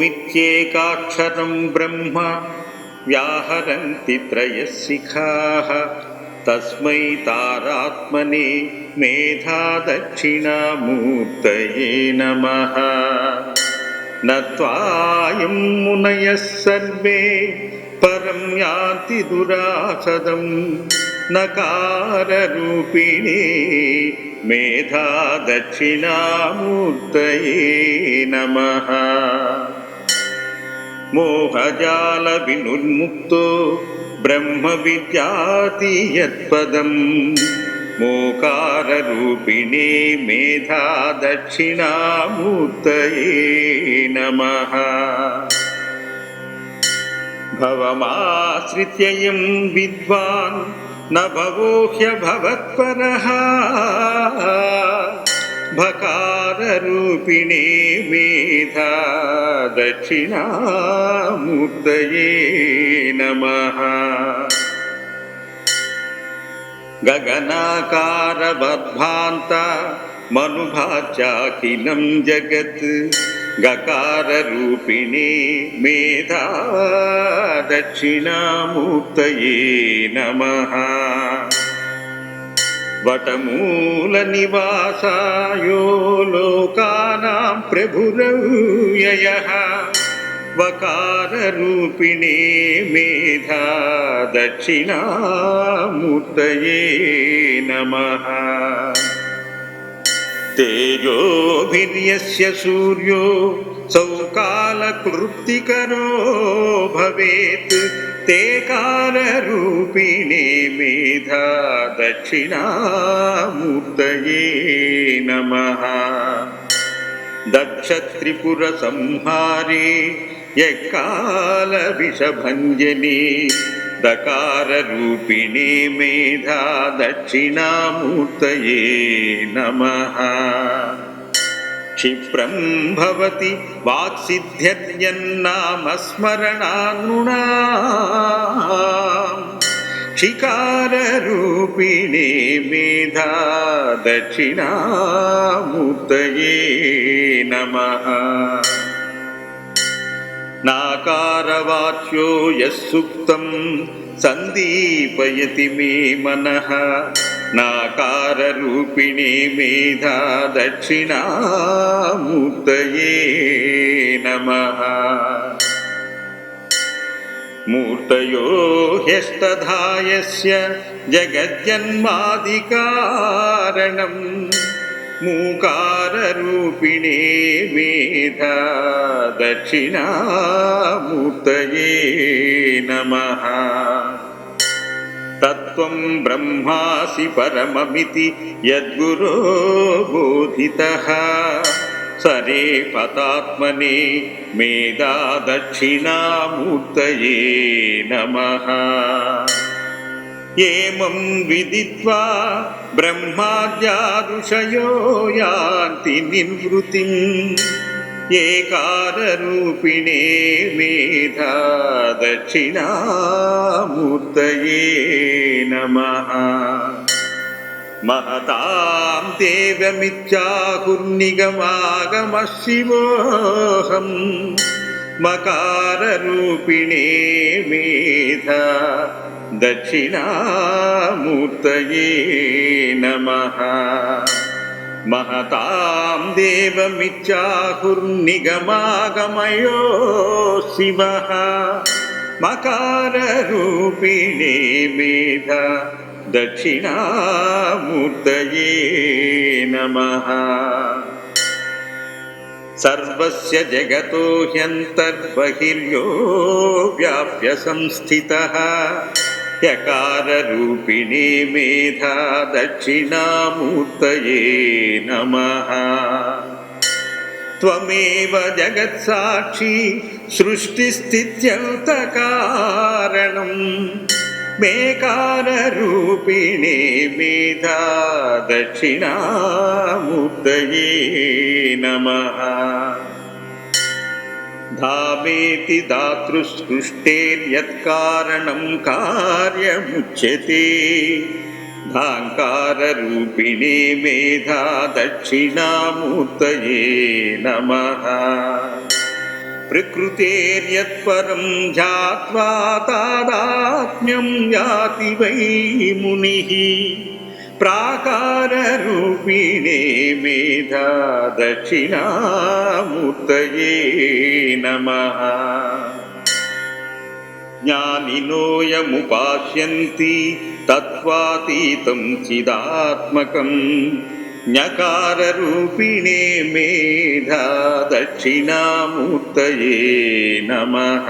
ఓమిత్యేకాక్షరం బ్రహ్మ. వ్యాహరంతి త్రయశిఖాः. తస్మై తారాత్మనే మేధా దక్షిణామూర్తయే నమః నత్వాయం మునయः సర్వే పరం యాంతి దురాసదం. నకారరూపిణే మేధా దక్షిణామూర్తయే నమః. మోహజాల వినుర్ముక్తో బ్రహ్మ విద్యాతీయత్పదం యత్పదం మోకారరూపిణే మేధా దక్షిణామూర్తయే నమ. భవమాశ్రిత్యయం విద్వాన్ న భవో హ్యభవత్పరः भकाररूपिणे मेधा दक्षिणामूर्तये नमः। गगनाकारभद्वान्ता मनुभाचाखिलं जगत्। गकाररूपिणे मेधा दक्षिणामूर्तये नमः। వటమూల నివాసాయో లోకానాం ప్రభురవ్యయ. వకారరూపిణే మేధా దక్షిణామూర్తయే నమః. తేజోభిర్యస్య సూర్యో సౌకాలకృత్తికరో భవేత్. ते कालरूपिणे मेधा दक्षिणामूर्तये नमः दक्षत्रिपुरसंहारे यकालविषभञ्जने दकाररूपिणे मेधा दक्षिणामूर्तये नमः क्षिप्रं भवति वाक्सिद्ध्यन्नामस्मरणान्नुणा क्षिकाररूपिणे मेधा दक्षिणामूर्तये नमः नाकारवाच्यो यः सुप्तं सन्दीपयति मे मनः नाकाररूपिणे मेधा दक्षिणामूर्तये नमः मूर्तयो ह्यस्तधायस्य जगज्जन्मादिकारणम् मूकाररूपिणे मेधा दक्षिणामूर्तये नमः తత్వం బ్రహ్మాసి పరమమితి యద్గురో బోధిత సరే పతాత్మనే మేధా దక్షిణామూర్తయే నమ ఏమం విదిత్వా బ్రహ్మాద్యాదుషయో యాంతి నివృతిం ఏకారూపిణే మేధా దక్షిణామూర్తయే నమః महतां देवमित्याहुर्निगमागमः शिवोऽहं मकाररूपिणे मेधा दक्षिणामूर्तये नमः महतां देवमित्याहुर्निगमागमयो शिवः मकाररूपिणे मेधा दक्षिणामूर्तये नमः। सर्वस्य जगतो ह्यन्तर्बहिर्यो व्याप्य संस्थितः యకారూపిణి మేధా దక్షిణామూర్తయే నమ. త్వమేవ జగత్సాక్షి సృష్టిస్థిత్యంతకారణం. మేకారూపిణి మేధా దక్షిణామూర్తయే నమ. धामेति दातृसृष्टेर्यत्कारणं कार्यमुच्यते धाङ्काररूपिणे मेधा दक्षिणामूर्तये नमः प्रकृतेर्यत्परं ध्यात्वा तादात्म्यं याति वै मुनिः प्राकाररूपिणे मेधा दक्षिणामूर्तये नमः ज्ञानिनोऽयमुपास्यन्ति तत्त्वातीतं चिदात्मकं ज्ञकाररूपिणे मेधा दक्षिणामूर्तये नमः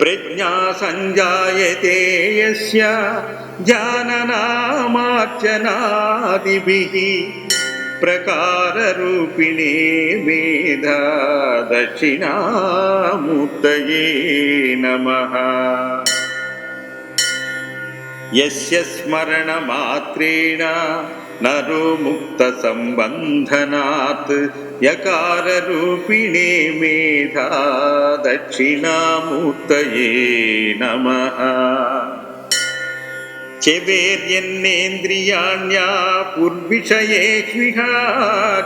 ప్రజ్ఞా సంజాయతే యస్య జ్ఞాననామార్చనాదిభిః ప్రకారరూపిణే వేద దక్షిణామూర్తయే నమః. యస్య స్మరణమాత్రేణ నరో ముక్త సంబంధనాత్ यकाररूपिणे मेधा दक्षिणामूर्तये नमः चेवेर्यन्नेन्द्रियाण्या पुर्विषयेष्विह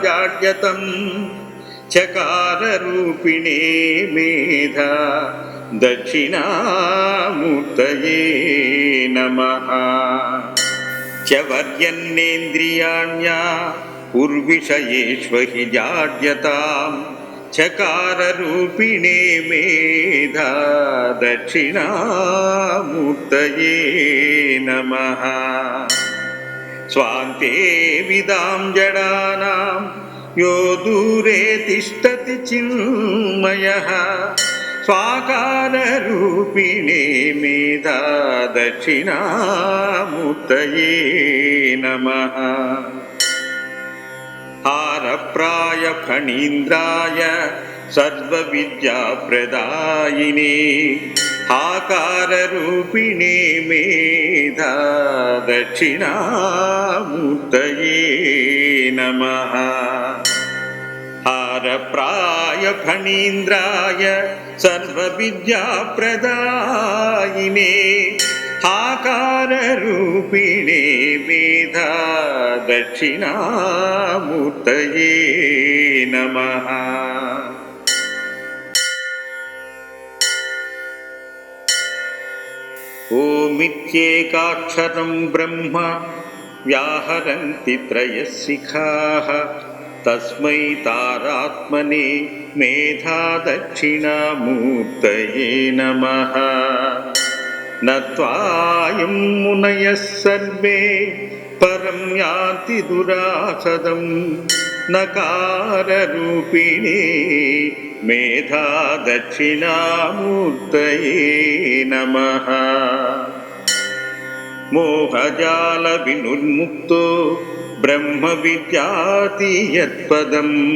जाड्यतम् चकाररूपिणे मेधा दक्षिणामूर्तये नमः चवर्यन्नेन्द्रियाण्या उर्विषयेष्वहि जाड्यतां चकाररूपिणे मेधा दक्षिणामूर्तये नमः स्वान्ते विदां जडानां यो दूरे तिष्ठति चिन्मयः स्वाकाररूपिणे मेधा दक्षिणामूर्तये नमः हारप्रायफणीन्द्राय सर्वविद्याप्रदायिने आकाररूपिणे मेधा दक्षिणामूर्तये नमः हारप्रायफणीन्द्राय सर्वविद्याप्रदायिने आकाररूपिणे मेधा दक्षिणामूर्तये नमः ओमित्येकाक्षरं ब्रह्म व्याहरन्ति त्रयशिखाः तस्मै तारात्मने मेधा दक्षिणामूर्तये नमः నత్వాయం మునయ సర్వే పరం యాతి దురాసదం నకారూపిణి మేధా దక్షిణామూర్తయే నమ. మోహజాల వినుర్ముక్తో బ్రహ్మ విద్యాతి యత్పదం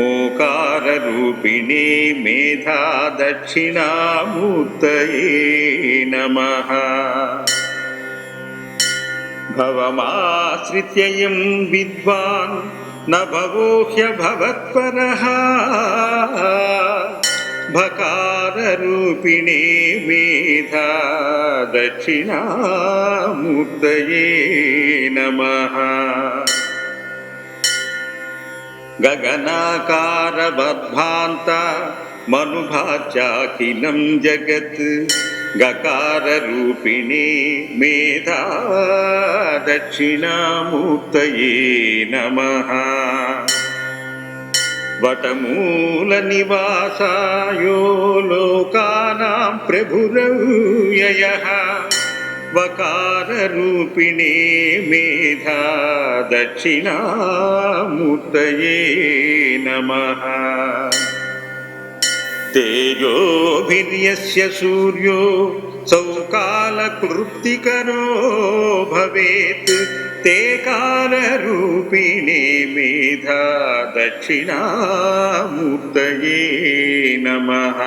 ఓకారూపిణి మేధా దక్షిణామూర్తయే నమ. భవమాశ్రిత్యయం విద్వాన్ నవోహ్య భవత్పర. భకారూపిణే మేధా దక్షిణామూర్తయే నమ. गगनाकारवद्भान्त मनुभाचाखिलं जगत् गकाररूपिणे मेधा दक्षिणामूर्तये नमः वटमूलनिवासायो लोकानां प्रभुरव्ययः वकाररूपिणे मेधा दक्षिणामूर्तये नमः तेजोभिर्यस्य सूर्यो सौकालकृत्तिकरो भवेत् ते कालरूपिणे मेधा दक्षिणामूर्तये नमः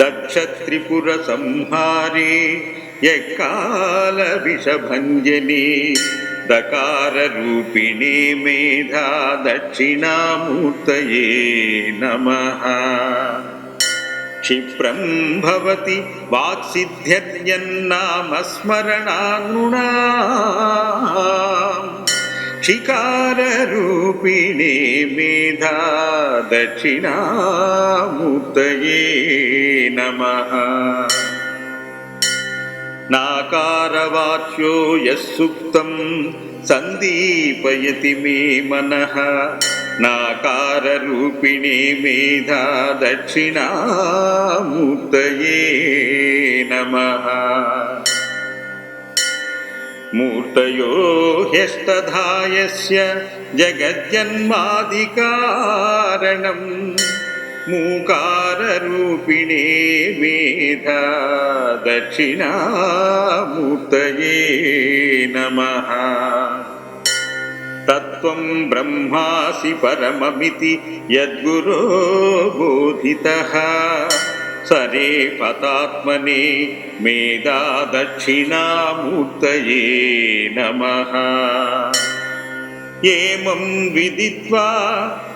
दक्षत्रिपुरसंहारे यकालविषभञ्जने दकाररूपिणे मेधा दक्षिणामूर्तये नमः क्षिप्रं भवति वाक्सिद्ध्यन्नामस्मरणान्नृणाम् క్షికారూపిణే మేధా దక్షిణామూర్తయే నమ నాకారవాచ్యో యస్సుప్తం సందీపయతి మే మనః. నాకారూపిణే మేధా దక్షిణామూర్తయే నమ. మూర్తయో హ్యష్టధాయస్య జగజ్జన్మాది కారణం మూకారరూపిణే మేధా దక్షిణామూర్తయే నమః తత్వం బ్రహ్మాసి పరమమితి యద్గురో బోధితः సరే పతాత్మనే మేధా దక్షిణామూర్తయే నమః मं विदित्वा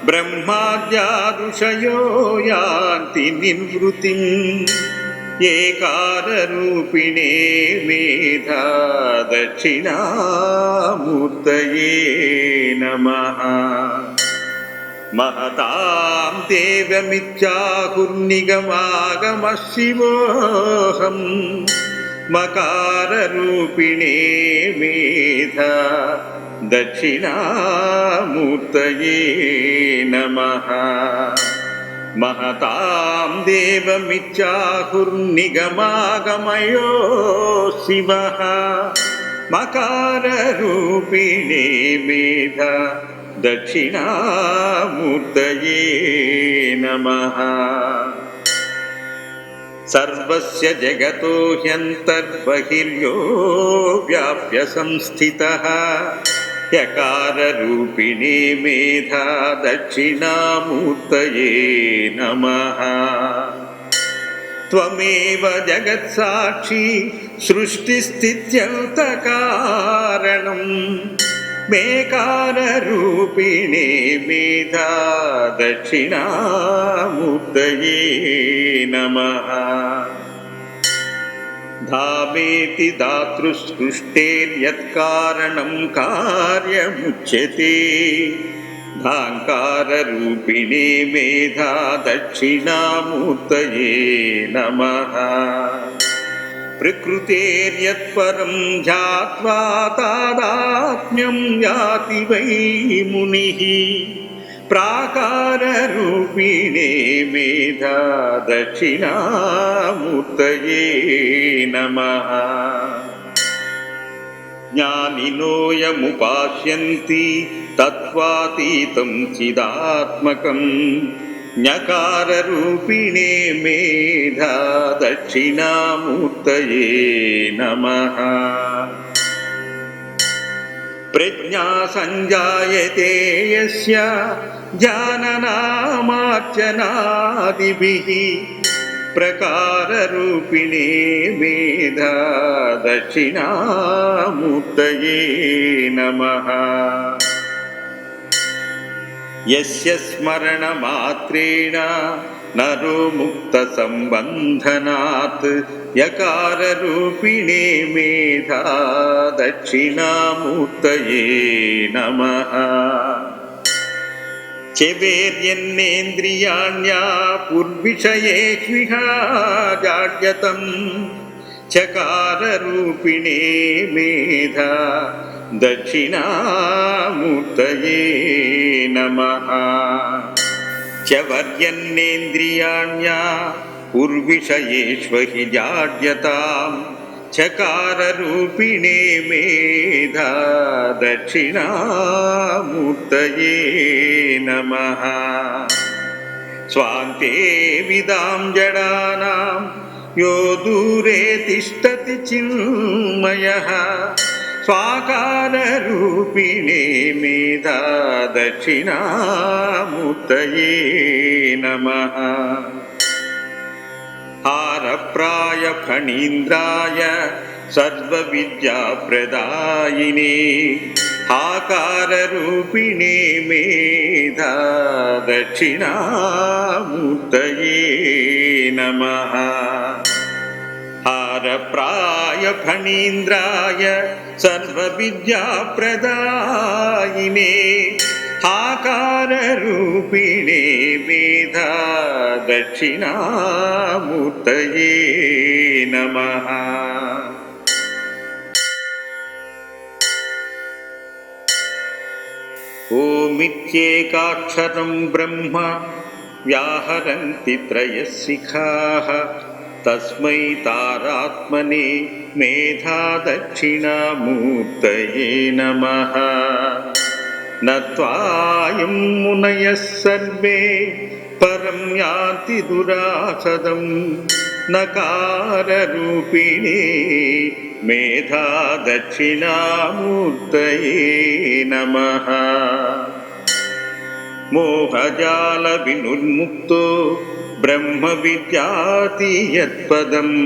ब्रह्माद्यादुषयो यान्ति निर्वृतिम् एकाररूपिणे मेधा दक्षिणामूर्तये नमः महतां देवमिच्छाकुर्निगमागमः शिवोऽहम् मकाररूपिणे मेधा दक्षिणामूर्तये नमः महतां देवमित्याहुर्निगमागमयो शिवः मकाररूपिणे मेधा दक्षिणामूर्तये नमः సర్వస్య జగతో హ్యంతర్బహిర్యో వ్యాప్య సంస్థిత యకారూపిణి మేధా దక్షిణామూర్తయే నమ త్వమేవ జగత్సాక్షి సృష్టిస్థిత్యంతకారణం మేకారూపిణే మేధా దక్షిణామూర్తయే నమ. ధామేతి దాతృసృష్టేర్యత్కారణం కార్యముచ్యతే. ధాంకారూపిణే మేధా దక్షిణామూర్తయే నమః. ప్రకృతేర్యత్పరం ధ్యాత్వా తాదాత్మ్యం యాతి వై ముని ప్రాకారూపిణే మేధా దక్షిణామూర్తయే నమ జ్ఞానినోయముపాస్యంతి తత్వాతీతం చిదాత్మకం ஞகாரூபிணே மேதா தட்சிணாமூர்த்தயே நமः प्रज्ञा सञ्जायते यस्य जाननामार्चनादिभिः प्रकाररूपिणे मेधा दक्षिणामूर्तये नमः यस्य स्मरणमात्रेण नरो मुक्तसम्बन्धनात् यकाररूपिणे मेधा दक्षिणामूर्तये नमः चेवेर्यन्नेन्द्रियाण्या पुर्विषयेष्विह जाड्यतम् चकाररूपिणे मेधा दक्षिणामूर्तये नमः चवर्यन्नेन्द्रियाण्या उर्विषयेष्वहि जाड्यताम् चकाररूपिणे मेधा दक्षिणामूर्तये नमः स्वान्ते विदां जडानां यो दूरे तिष्ठति चिन्मयः స్వాకార రూపిణే మేధా దక్షిణామూర్తయే నమ. హారప్రాయ ఫణీంద్రాయ సర్వవిద్యాప్రదాయిని ఆకారూపిణే మేధా దక్షిణామూర్తయే నమః. हारप्राय फणीन्द्राय सर्वविद्याप्रदायिने हाकाररूपिणे मेधा दक्षिणामूर्तये नमः। ओमित्येकाक्षरं ब्रह्म व्याहरन्ति त्रयशिखाः तस्मै तारात्मने मेधा दक्षिणामूर्तये नमः न त्वायं मुनयः सर्वे परं यान्ति दुरासदं नकाररूपिणे मेधा दक्षिणामूर्तये नमः मोहजालविनुर्मुक्तो ब्रह्मविद्याति यत्पदम्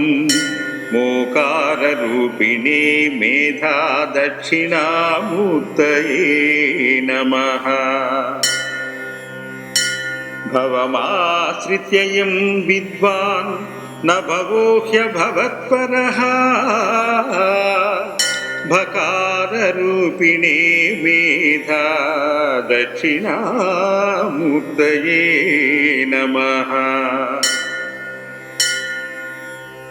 मोकाररूपिणे मेधा दक्षिणामूर्तये नमः भवमाश्रित्ययं विद्वान् न भवो ह्यभवत्परः भकाररूपिणे मेधा दक्षिणामूर्तये नमः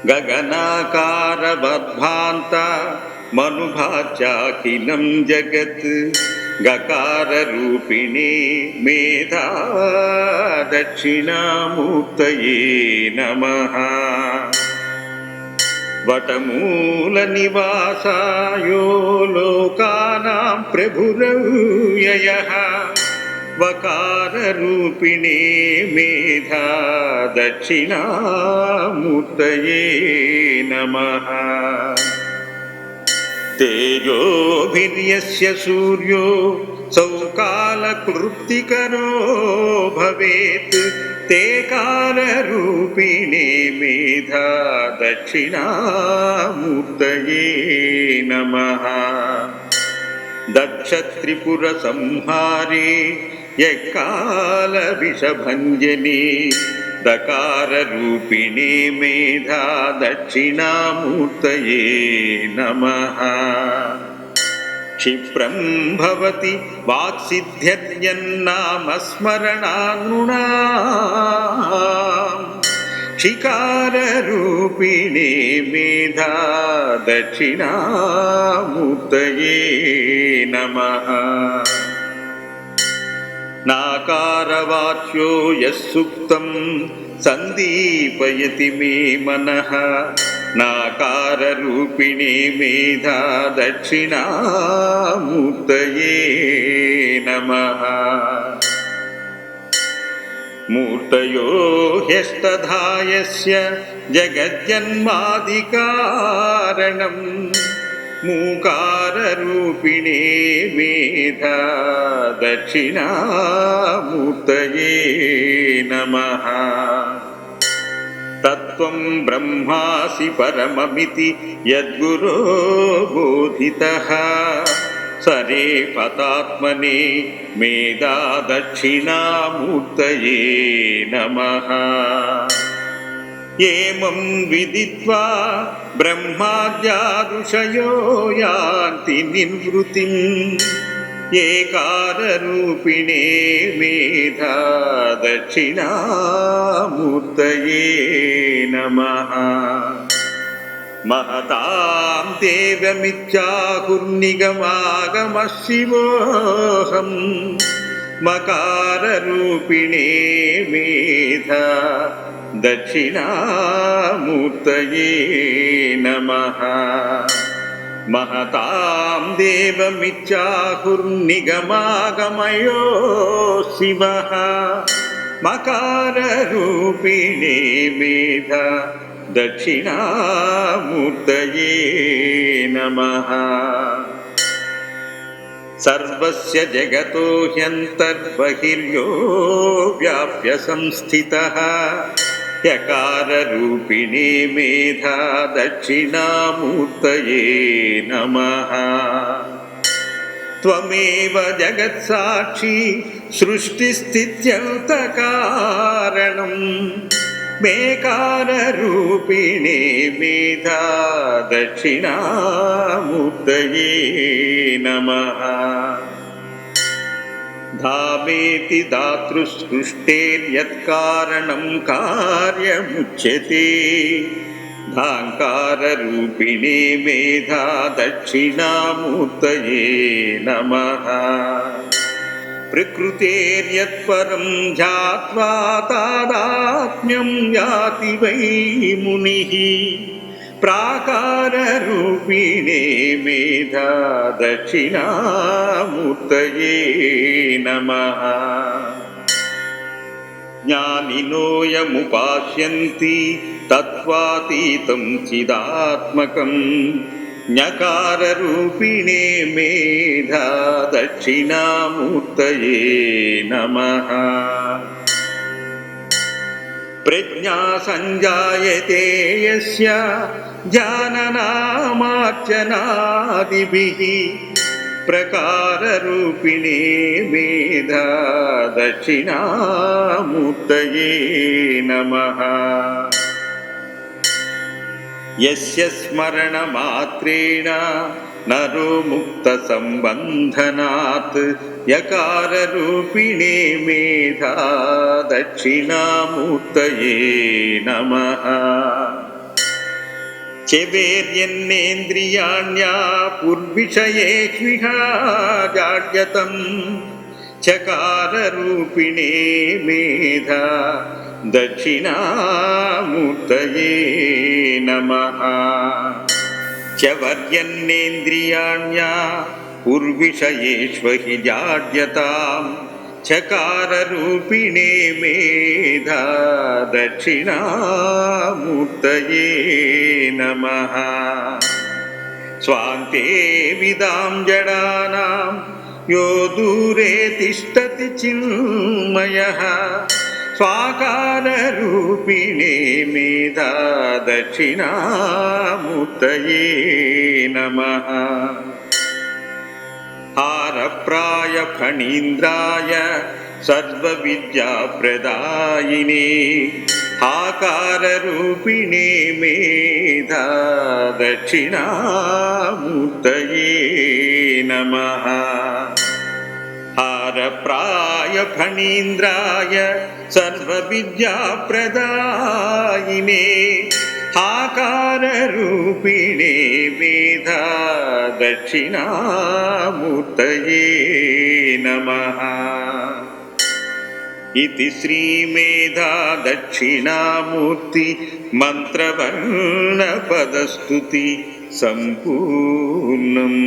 गगनाकारवद्भान्त मनुभाचाखिलं जगत् गकाररूपिणे मेधा दक्षिणामूर्तये नमः వటమూల నివాసాయో లోకానాం ప్రభురవ్యయ వకారూపిణే మేధా దక్షిణామూర్తయే నమ. తేజోభిర్యస్య సూర్యో सौकालकृत्तिकरो भवेत् ते कालरूपिणे मेधा दक्षिणामूर्तये नमः दक्षत्रिपुरसंहारे यः कालविषभञ्जने दकाररूपिणे मेधा दक्षिणामूर्तये नमः क्षिप्रं भवति वाक्सिद्ध्यन्नामस्मरणान्नुणा शिकाररूपिणे मेधा दक्षिणामूर्तये नमः नाकारवाच्यो यः सुप्तं सन्दीपयति मे मनः नाकाररूपिणे मेधा दक्षिणामूर्तये नमः मूर्तयो ह्यस्तधायस्य जगज्जन्मादिकारणम् मूकाररूपिणे मेधा दक्षिणामूर्तये नमः తత్వం బ్రహ్మాసి పరమమితి యద్గురో బోధిత సరే పతాత్మనే మేధా దక్షిణామూర్తయే నమ ఏమం విదిత్వా బ్రహ్మాద్యాదుషయో యాంతి నివృతిం ఏకారూపిణే మేధా దక్షిణామూర్తయే నమః महतां देवमित्याहुर्निगमागमः शिवोऽहं मकाररूपिणे मेधा दक्षिणामूर्तये नमः महतां देवमिच्छाहुर्निगमागमयो शिवः मकाररूपिणे मेधा दक्षिणामूर्तये नमः। सर्वस्य जगतो ह्यन्तर्बहिर्यो व्याप्य संस्थितः यकाररूपिणी मेधा दक्षिणामूर्तये नमः त्वमेव जगत्साक्षी सृष्टिस्थित्यन्तकारणम् मेकाररूपिणे मेधा दक्षिणामूर्तये नमः धामेति दातृसृष्टेर्यत्कारणं कार्यमुच्यते धाङ्काररूपिणे मेधा दक्षिणामूर्तये नमः प्रकृतेर्यत्परं ध्यात्वा तादात्म्यं याति वै मुनिः प्राकाररूपिणे मेधा दक्षिणामूर्तये नमः ज्ञानिनोऽयमुपास्यन्ति तत्त्वातीतं चिदात्मकम् ञकाररूपिणे मेधा दक्षिणामूर्तये नमः प्रज्ञा सञ्जायते यस्य जाननामार्चनादिभिः प्रकाररूपिणे मेधा दक्षिणामूर्तये नमः यस्य स्मरणमात्रेण नरो मुक्तसम्बन्धनात् यकाररूपिणे मेधा दक्षिणामूर्तये नमः चेवेर्यन्नेन्द्रियाण्या पुर्विषयेष्विह जाड्यतम् चकाररूपिणे मेधा दक्षिणामूर्तये नमः चवर्यन्नेन्द्रियाण्या उर्विषयेष्वहि जाड्यताम् चकाररूपिणे मेधा दक्षिणामूर्तये नमः स्वान्ते विदां जडानां यो दूरे तिष्ठति चिन्मयः स्वाकाररूपिणे मेधा दक्षिणामूर्तये नमः हारप्रायफणीन्द्राय सर्वविद्याप्रदायिने आकाररूपिणे मेधा दक्षिणामूर्तये नमः हारप्रायफणीन्द्राय सर्वविद्याप्रदायिने आकाररूपिणे मेधा दक्षिणामूर्तये नमः इति श्रीमेधा दक्षिणामूर्ति मन्त्रवर्णपदस्तुति सम्पूर्णम्